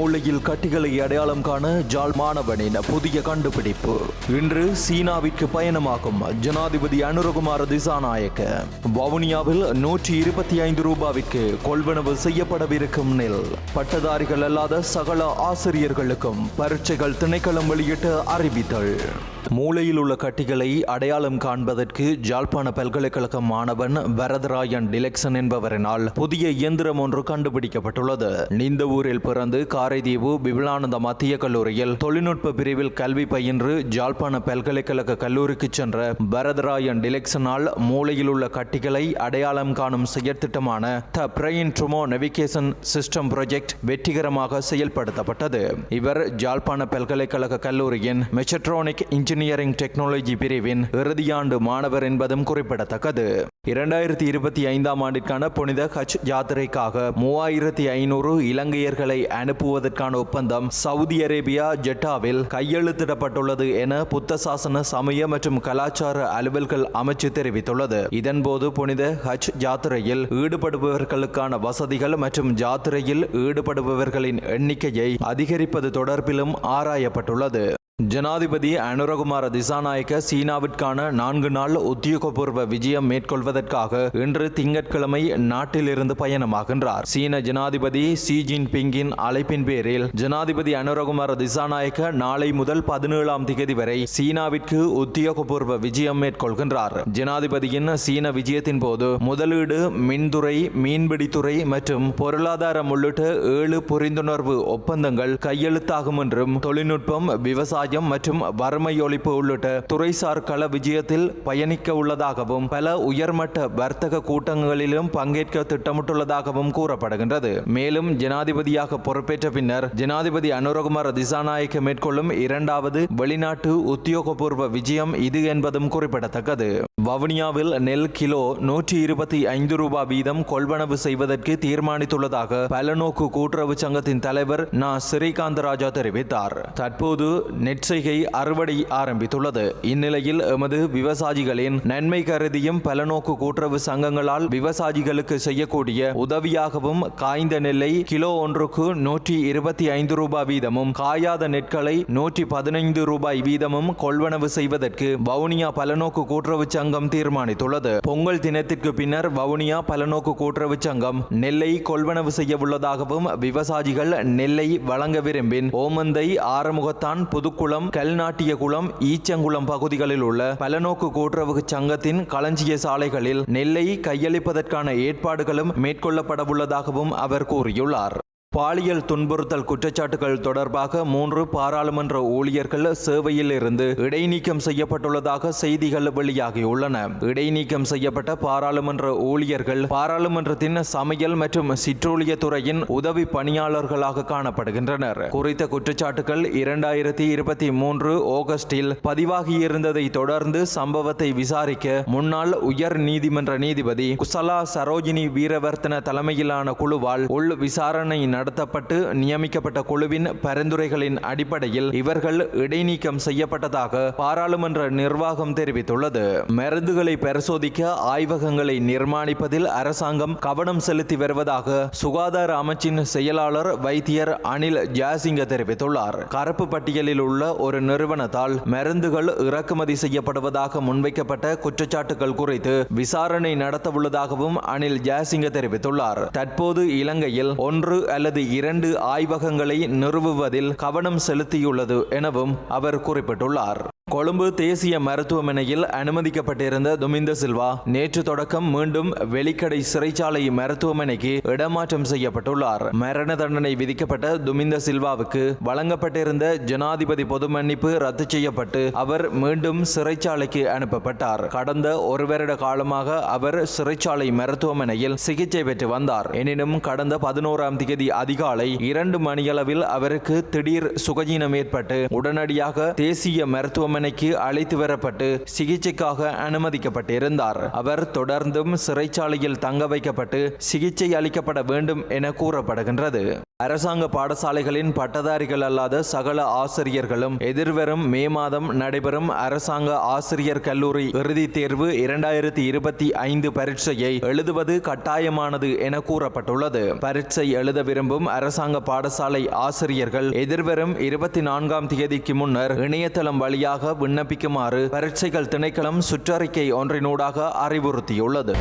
மூளையில் கட்டிகளை அடையாளம் காண ஜால் மாணவனின் புதிய கண்டுபிடிப்பு. இன்று சீனாவிற்கு பயணமாகும் ஜனாதிபதி அனுரகுமார திசாநாயக்க. வவுனியாவில் நூற்றி இருபத்தி ஐந்து ரூபாவிற்கு கொள்வனவு செய்யப்படவிருக்கும் நெல். பட்டதாரிகள் அல்லாத சகல ஆசிரியர்களுக்கும் பரீட்சைகள் திணைக்களம் வெளியிட்ட அறிவித்தல். மூளையில் உள்ள கட்டிகளை அடையாளம் காண்பதற்கு ஜாழ்ப்பாண பல்கலைக்கழக மாணவன் வரதராயன் டிலெக்சன் என்பவரினால் புதிய இயந்திரம் ஒன்று கண்டுபிடிக்கப்பட்டுள்ளது. இந்த ஊரில் பிறந்து காரைதீவு விபுலானந்த மத்திய கல்லூரியில் தொழில்நுட்ப பிரிவில் கல்வி பயின்று ஜாழ்ப்பாண பல்கலைக்கழக கல்லூரிக்கு சென்ற பரதராயன் டிலெக்சனால் மூளையில் உள்ள கட்டிகளை அடையாளம் காணும் செயற்திட்டமான த பிரெயின் ட்ரோமோ நெவிகேஷன் சிஸ்டம் ப்ரொஜெக்ட் வெற்றிகரமாக செயல்படுத்தப்பட்டது. இவர் ஜாழ்ப்பாண பல்கலைக்கழக கல்லூரியின் மெச்சட்ரானிக் இன்ஜினியரிங் டெக்னாலஜி பிரிவின் இறுதியாண்டு மாணவர் என்பதும் குறிப்பிடத்தக்கது. இரண்டாயிரத்தி இருபத்தி ஐந்தாம் ஆண்டிற்கான புனித ஹஜ் யாத்திரைக்காக மூவாயிரத்தி ஐநூறு இலங்கையர்களை அனுப்புவதற்கான ஒப்பந்தம் சவுதி அரேபியா ஜெட்டாவில் கையெழுத்திடப்பட்டுள்ளது என புத்த சாசன சமய மற்றும் கலாச்சார அலுவல்கள் அமைச்சு தெரிவித்துள்ளது. இதன்போது புனித ஹஜ் யாத்திரையில் ஈடுபடுபவர்களுக்கான வசதிகள் மற்றும் யாத்திரையில் ஈடுபடுபவர்களின் எண்ணிக்கையை அதிகரிப்பது தொடர்பிலும் ஆராயப்பட்டுள்ளது. ஜனாதிபதி அனுரகுமார திசாநாயக்க சீனாவிற்கான நான்கு நாள் உத்தியோகபூர்வ விஜயம் மேற்கொள்வதற்காக இன்று திங்கட்கிழமை நாட்டிலிருந்து பயணமாகின்றார். சீன ஜனாதிபதி சி ஜின்பிங்கின் அழைப்பின் பேரில் ஜனாதிபதி அனுரகுமார திசாநாயக்க நாளை முதல் பதினேழாம் திகதி வரை சீனாவிற்கு உத்தியோகபூர்வ விஜயம் மேற்கொள்கின்றார். ஜனாதிபதியின் சீன விஜயத்தின் போது முதலீடு மின்துறை மீன்பிடித்துறை மற்றும் பொருளாதாரம் உள்ளிட்ட ஏழு புரிந்துணர்வு ஒப்பந்தங்கள் கையெழுத்தாகும் என்றும் தொழில்நுட்பம் சமுதாயம் மற்றும் வறுமை ஒழிப்பு உள்ளிட்ட துறைசார் கள விஜயத்தில் பயணிக்க உள்ளதாகவும் பல உயர்மட்ட வர்த்தக கூட்டங்களிலும் பங்கேற்க திட்டமிட்டுள்ளதாகவும் கூறப்படுகின்றது. மேலும் ஜனாதிபதியாக பொறுப்பேற்ற பின்னர் ஜனாதிபதி அனுரகுமார திசாநாயக்க மேற்கொள்ளும் இரண்டாவது வெளிநாட்டு உத்தியோகபூர்வ விஜயம் இது என்பதும் குறிப்பிடத்தக்கது. வவுனியாவில் நெல் கிலோ நூற்றி இருபத்தி ஐந்து ரூபாய் வீதம் கொள்வனவு செய்வதற்கு தீர்மானித்துள்ளதாக பலநோக்கு கூட்டுறவு சங்கத்தின் தலைவர் நா. ஸ்ரீகாந்த ராஜா தெரிவித்தார். தற்போது நெட் நெற்செய்கை அறுவடை ஆரம்பித்துள்ளது. இந்நிலையில் எமது விவசாயிகளின் நன்மை கருதியும் பலநோக்கு கூட்டுறவு சங்கங்களால் விவசாயிகளுக்கு செய்யக்கூடிய உதவியாகவும் காய்ந்த நெல்லை கிலோ ஒன்றுக்கு நூற்றி இருபத்தி ஐந்து ரூபாய் வீதமும் காயாத நெற்களை நூற்றி பதினைந்து ரூபாய் வீதமும் கொள்வனவு செய்வதற்கு வவுனியா பலநோக்கு கூட்டுறவு சங்கம் தீர்மானித்துள்ளது. பொங்கல் தினத்திற்கு பின்னர் வவுனியா பலநோக்கு கூட்டுறவு சங்கம் நெல்லை கொள்வனவு செய்ய உள்ளதாகவும் விவசாயிகள் நெல்லை வழங்க விரும்பின். ஓமந்தை ஆறுமுகத்தான் புதுக்குளம் கல்நாட்டியகுளம் ஈச்சங்குளம் பகுதிகளில் உள்ள பலநோக்கு கூட்டுறவு சங்கத்தின் களஞ்சிய சாலைகளில் நெல்லை கையளிப்பதற்கான ஏற்பாடுகளும் மேற்கொள்ளப்படவுள்ளதாகவும் அவர் கூறியுள்ளார். பாலியல் துன்புறுத்தல் குற்றச்சாட்டுகள் தொடர்பாக மூன்று பாராளுமன்ற ஊழியர்கள் சேவையில் இருந்து இடைநீக்கம் செய்யப்பட்டுள்ளதாக செய்திகள் வெளியாகியுள்ளன. இடைநீக்கம் செய்யப்பட்ட பாராளுமன்ற ஊழியர்கள் பாராளுமன்றத்தின் சமையல் மற்றும் சிற்றூழியத்துறையின் உதவி பணியாளர்களாக காணப்படுகின்றனர். குறித்த குற்றச்சாட்டுகள் இரண்டாயிரத்தி இருபத்தி மூன்று ஆகஸ்டில் பதிவாகியிருந்ததை தொடர்ந்து சம்பவத்தை விசாரிக்க முன்னாள் உயர் நீதிமன்ற நீதிபதி குசலா சரோஜினி வீரவர்த்தன தலைமையிலான குழுவால் உள் விசாரணை நடத்தப்பட்டு நியமிக்கப்பட்ட குழுவின் பரிந்துரைகளின் அடிப்படையில் இவர்கள் இடைநீக்கம் செய்யப்பட்டதாக பாராளுமன்ற நிர்வாகம் தெரிவித்துள்ளது. மருந்துகளை பரிசோதிக்க ஆய்வகங்களை நிர்மாணிப்பதில் அரசாங்கம் கவனம் செலுத்தி வருவதாக சுகாதார அமைச்சின் செயலாளர் வைத்தியர் அனில் ஜாசிங்க தெரிவித்துள்ளார். கருப்பு பட்டியலில் உள்ள ஒரு நிறுவனத்தால் மருந்துகள் இறக்குமதி செய்யப்படுவதாக முன்வைக்கப்பட்ட குற்றச்சாட்டுகள் குறித்து விசாரணை நடத்தவுள்ளதாகவும் அனில் ஜாசிங்க தெரிவித்துள்ளார். தற்போது இலங்கையில் ஒன்று அல்லது இரண்டு ஆய்வகங்களை நிறுவுவதில் கவனம் செலுத்தியுள்ளது எனவும் அவர் குறிப்பிட்டுள்ளார். கொழும்பு தேசிய மருத்துவமனையில் அனுமதிக்கப்பட்டிருந்த துமிந்த சில்வா நேற்று தொடக்கம் மீண்டும் வெலிக்கடை சிறைச்சாலை மருத்துவமனைக்கு இடமாற்றம் செய்யப்பட்டுள்ளார். மரண தண்டனை விதிக்கப்பட்ட துமிந்த சில்வாவுக்கு வழங்கப்பட்டிருந்த ஜனாதிபதி பொது மன்னிப்பு ரத்து செய்யப்பட்டு அவர் மீண்டும் சிறைச்சாலைக்கு அனுப்பப்பட்டார். கடந்த ஒரு வருட காலமாக அவர் சிறைச்சாலை மருத்துவமனையில் சிகிச்சை பெற்று வந்தார். எனினும் கடந்த பதினோராம் தேதி அதிகாலை இரண்டு மணியளவில் அவருக்கு திடீர் சுகஜீனம் ஏற்பட்டு உடனடியாக தேசிய மருத்துவமனை மருத்துவமனைக்கு அழைத்து வரப்பட்டு சிகிச்சைக்காக அனுமதிக்கப்பட்டிருந்தார். அவர் தொடர்ந்தும் சிறைச்சாலையில் தங்க வைக்கப்பட்டு சிகிச்சை அளிக்கப்பட வேண்டும் என கூறப்படுகின்றது. அரசாங்க பாடசாலைகளின் பட்டதாரிகள் அல்லாத சகல ஆசிரியர்களும் எதிர்வரும் மே மாதம் நடைபெறும் அரசாங்க ஆசிரியர் கல்லூரி இறுதித் தேர்வு இரண்டாயிரத்தி இருபத்தி ஐந்து பரீட்சையை எழுதுவது கட்டாயமானது என கூறப்பட்டுள்ளது. பரீட்சை எழுத விரும்பும் அரசாங்க பாடசாலை ஆசிரியர்கள் எதிர்வரும் இருபத்தி நான்காம் தேதிக்கு முன்னர் இணையதளம் வழியாக விண்ணப்பிக்குமாறு பரீட்சைகள் திணைக்களம் சுற்றறிக்கை ஒன்றினூடாக அறிவுறுத்தியுள்ளது.